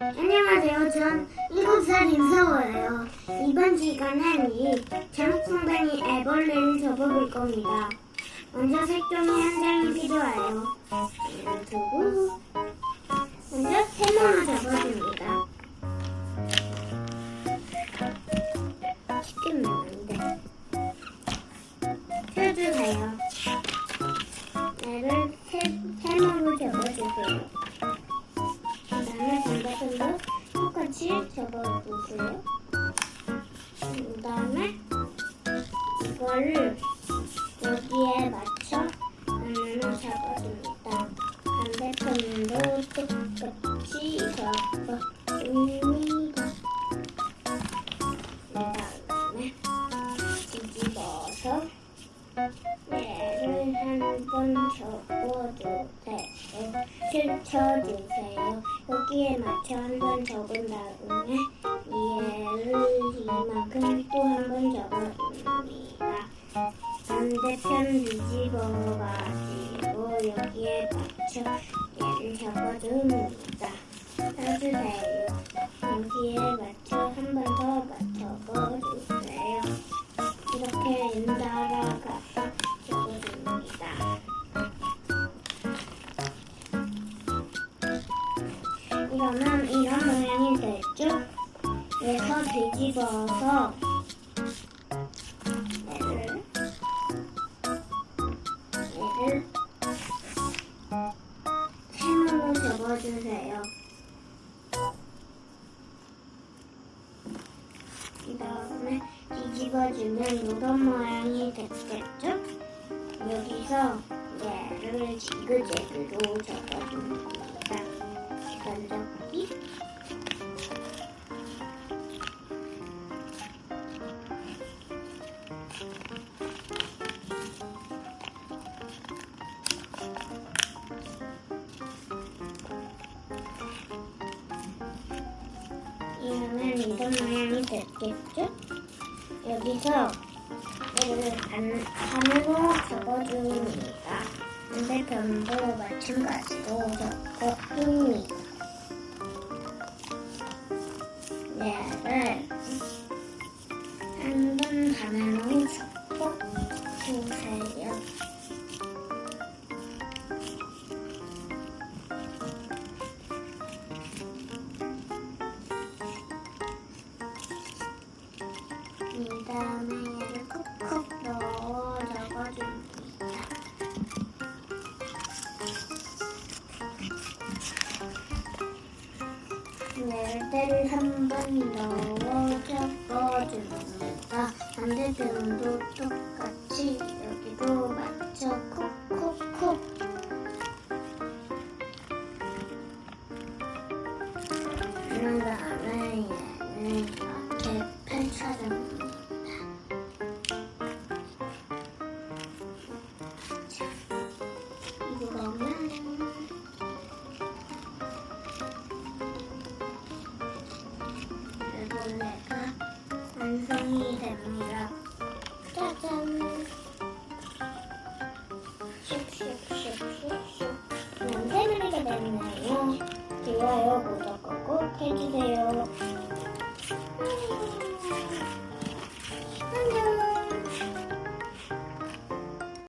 안녕하세요. 전 7살 임서워예요. 이번 시간은 이 제목송뱅이 애벌레를 접어볼 겁니다. 먼저 색종이 한 장이 필요해요. 두고 먼저 세모를 접어줍니다. 안 돼. 펴주세요. 똑같이 접어주세요. 그 다음에 이거를 여기에 맞춰 하나는 잡아줍니다. 반대편도 똑같이 접어줍니다. 그 다음에 뒤집어서 얘를 한번 접어주세요. 펼쳐주세요. 여기에 맞춰 한 번 접은 다음에 얘를 이만큼 또 한 번 접어줍니다. 반대편 뒤집어 가지고 여기에 맞춰 얘를 접어줍니다. 펴주세요. 여기에 이러면 이런 모양이 됐죠? 그래서 뒤집어서 얘를 얘를 세모로 접어주세요. 그 다음에 뒤집어주면 이런 모양이 됐겠죠? 여기서 얘를 지그재그로 접어 이러면 이런 모양이 됐겠죠? 여기서 얘를 반, 반으로 접어줍니다. 반대편도 마찬가지로 접어줍니다. 얘를 한번 반으로 접어주세요. 이 다음에 콕콕 넣어 적어줍니다. 얘를 한 번 넣어 적어줍니다. 반대편도 똑같이 여기도 맞춰 콕콕콕 그런 다음에 얘는 애벌레가 완성이 됩니다. 짜잔! 슉슉슉슉슉 완성하게 됐네요. 좋아요, 구독 꼭 해주세요.